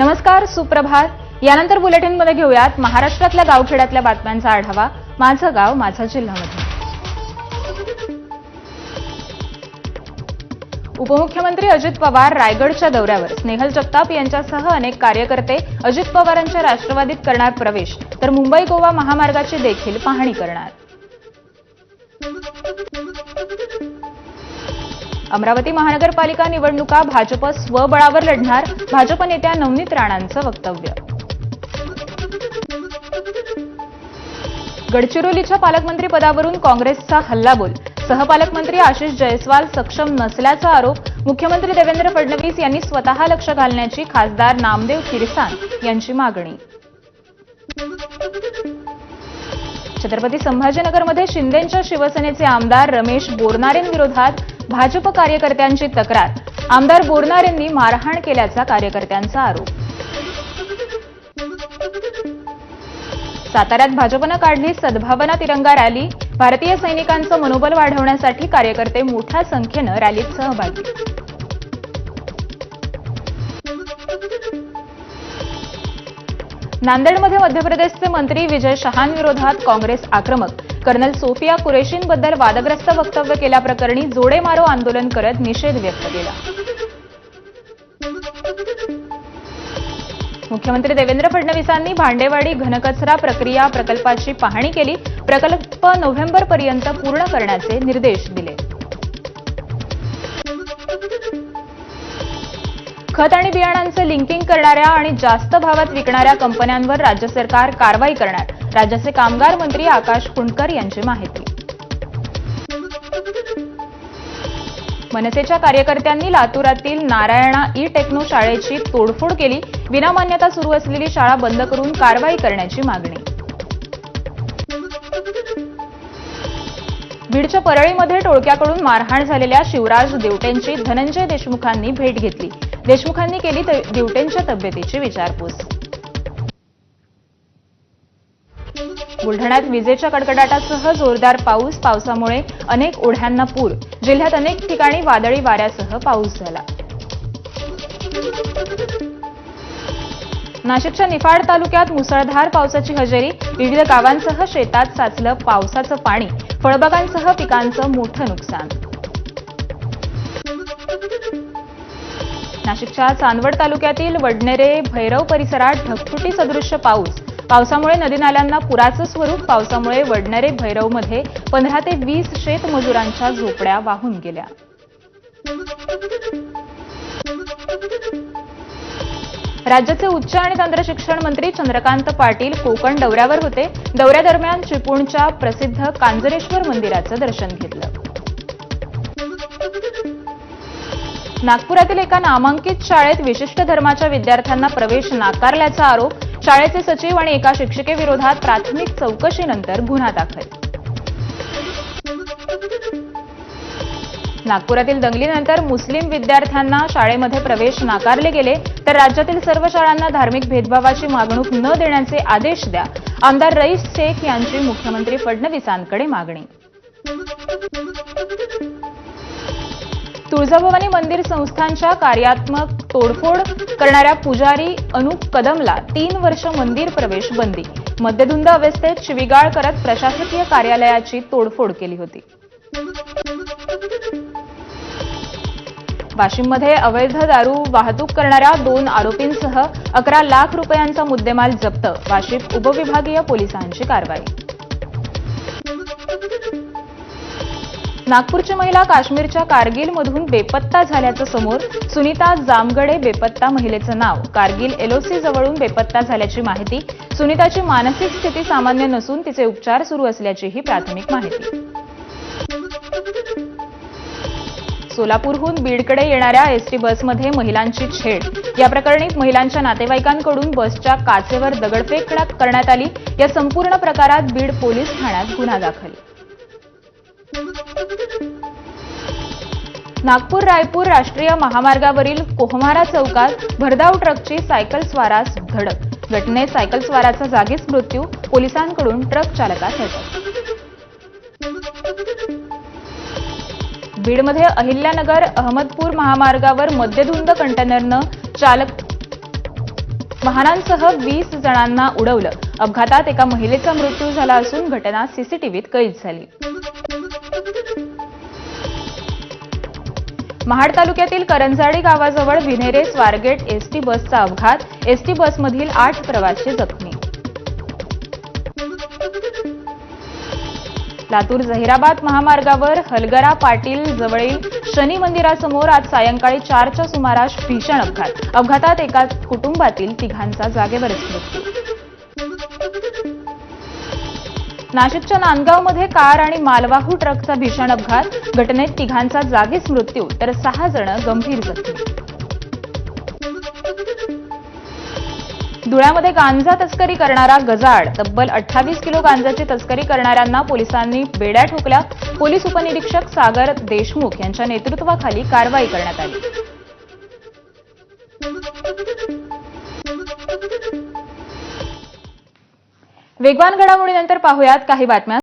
नमस्कार सुप्रभात. यानंतर बुलेटिनमध्ये घेऊयात महाराष्ट्रातल्या गावखेड्यातल्या बातम्यांचा आढावा. माझं गाव माझा जिल्हामध्ये उपमुख्यमंत्री अजित पवार रायगडच्या दौऱ्यावर. स्नेहल जगताप यांच्यासह अनेक कार्यकर्ते अजित पवारांच्या राष्ट्रवादीत करणार प्रवेश तर मुंबई गोवा महामार्गाची देखील पाहणी करणार. अमरावती महानगरपालिका निवडणुका भाजप स्वबळावर लढणार. भाजप नेत्या नवनीत राणांचं वक्तव्य. गडचिरोलीच्या पालकमंत्री पदावरून काँग्रेसचा हल्लाबोल. सहपालकमंत्री आशिष जयस्वाल सक्षम नसल्याचा आरोप. मुख्यमंत्री देवेंद्र फडणवीस यांनी स्वतः लक्ष घालण्याची खासदार नामदेव किरसान यांची मागणी. छत्रपती संभाजीनगरमध्ये शिंदेंच्या शिवसेनेचे आमदार रमेश बोरनारेंविरोधात भाजप कार्यकर्त्यांची तक्रार. आमदार बोरनारेंनी मारहाण केल्याचा कार्यकर्त्यांचा आरोप. साताऱ्यात भाजपनं काढली सद्भावना तिरंगा रॅली. भारतीय सैनिकांचं मनोबल वाढवण्यासाठी कार्यकर्ते मोठ्या संख्येनं रॅलीत सहभागी. नांदेडमध्ये मध्य प्रदेशचे मंत्री विजय शहांविरोधात काँग्रेस आक्रमक. कर्नल सोफिया कुरेशींबद्दल वादग्रस्त वक्तव्य केल्याप्रकरणी जोडे मारो आंदोलन करत निषेध व्यक्त केला. मुख्यमंत्री देवेंद्र फडणवीसांनी भांडेवाडी घनकचरा प्रक्रिया प्रकल्पाची पाहणी केली. प्रकल्प नोव्हेंबरपर्यंत पूर्ण करण्याचे निर्देश दिले. खत आणि बियाणांचं लिंकिंग करणाऱ्या आणि जास्त भावात विकणाऱ्या कंपन्यांवर राज्य सरकार कारवाई करणार. राज्याचे कामगार मंत्री आकाश कुंडकर यांची माहिती. मनसेच्या कार्यकर्त्यांनी लातूरातील नारायणा ई टेक्नो शाळेची तोडफोड केली. विनामान्यता सुरू असलेली शाळा बंद करून कारवाई करण्याची मागणी. बीडच्या परळीमध्ये टोळक्याकडून मारहाण झालेल्या शिवराज देवटेंची धनंजय देशमुखांनी भेट घेतली. देशमुखांनी केली देवटेंच्या तब्येतीची विचारपूस. बुलढाण्यात विजेच्या कडकडाटासह जोरदार पाऊस. पावसामुळे अनेक ओढ्यांना पूर. जिल्ह्यात अनेक ठिकाणी वादळी वाऱ्यासह पाऊस झाला. नाशिकच्या निफाड तालुक्यात मुसळधार पावसाची हजेरी. विविध गावांसह शेतात साचलं पावसाचं पाणी. फळबागांसह पिकांचं मोठं नुकसान. नाशिकच्या चांदवड तालुक्यातील वडनेरे भैरव परिसरात ढगफुटी सदृश्य पाऊस. पावसामुळे नदी नाल्यांना पुराचं स्वरूप पावसामुळे वडणारे भैरवमध्ये पंधरा ते वीस शेतमजुरांच्या झोपड्या वाहून गेल्या. राज्याचे उच्च आणि तंत्र शिक्षण मंत्री चंद्रकांत पाटील कोकण दौऱ्यावर होते. दौऱ्यादरम्यान चिपळूणच्या प्रसिद्ध कांजरेश्वर मंदिराचं दर्शन घेतलं. नागपुरातील एका नामांकित शाळेत विशिष्ट धर्माच्या विद्यार्थ्यांना प्रवेश नाकारल्याचा आरोप शाळेचे सचिव आणि एका शिक्षिकेविरोधात प्राथमिक चौकशीनंतर गुन्हा दाखल. नागपुरातील दंगलीनंतर मुस्लिम विद्यार्थ्यांना शाळेमध्ये प्रवेश नाकारले गेले तर राज्यातील सर्व शाळांना धार्मिक भेदभावाची मागणूक न देण्याचे आदेश द्या आमदार रईस शेख यांची मुख्यमंत्री फडणवीसांकडे मागणी. तुळजाभवानी मंदिर संस्थांच्या कार्यात्मक तोडफोड करणाऱ्या पुजारी अनुप कदमला तीन वर्ष मंदिर प्रवेश बंदी. मद्यधुंद अवस्थेत शिविगाळ करत प्रशासकीय कार्यालयाची तोडफोड केली होती. वाशिममध्ये अवैध दारू वाहतूक करणाऱ्या दोन आरोपींसह अकरा लाख रुपयांचा मुद्देमाल जप्त. वाशिम उपविभागीय पोलिसांची कारवाई. नागपूरची महिला काश्मीरच्या कारगिलमधून बेपत्ता झाल्याचं समोर सुनीता जामगडे बेपत्ता महिलेचं नाव. कारगिल एलओसी जवळून बेपत्ता झाल्याची माहिती सुनीताची मानसिक स्थिती सामान्य नसून तिचे उपचार सुरू असल्याचीही प्राथमिक माहिती. सोलापूरहून बीडकडे येणाऱ्या एसटी बसमध्ये महिलांची छेड. या प्रकरणी महिलांच्या नातेवाईकांकडून बसच्या काचेवर दगडफेक करण्यात आली. या संपूर्ण प्रकारात बीड पोलीस ठाण्यात गुन्हा दाखल. नागपूर रायपूर राष्ट्रीय महामार्गावरील कोहमारा चौकात भरधाव ट्रकची सायकल स्वारास धडक. घटनेत सायकल स्वाराचा जागीच मृत्यू पोलिसांकडून ट्रक चालकास अटक बीडमध्ये अहिल्यानगर अहमदपूर महामार्गावर मद्यधुंद कंटेनरनं चालक वाहनांसह वीस जणांना उडवलं. अपघातात एका महिलेचा मृत्यू झाला असून घटना सीसीटीव्हीत कैद झाली. महाड तालुक्यातील करंजाडी गावाजवळ विनेरे स्वारगेट एसटी बसचा अपघात. एसटी बसमधील आठ प्रवासी जखमी. लातूर जहिराबाद महामार्गावर हलगरा पाटील जवळील शनी मंदिरासमोर आज सायंकाळी चारच्या सुमारास भीषण अपघात. अपघातात एका कुटुंबातील तिघांचा जागेवरच मृत्यू. नाशिकच्या नांदगावमध्ये कार आणि मालवाहू ट्रकचा भीषण अपघात. घटनेत तिघांचा जागीच मृत्यू तर सहा जण गंभीर जखमी. धुळ्यामध्ये गांजा तस्करी करणारा गजाड तब्बल अठ्ठावीस किलो गांजाची तस्करी करणाऱ्यांना पोलिसांनी बेड्या ठोकल्या. पोलीस उपनिरीक्षक सागर देशमुख यांच्या नेतृत्वाखाली कारवाई करण्यात आली. वेगवान घडामोडीनंतर पाहुयात काही बातम्या.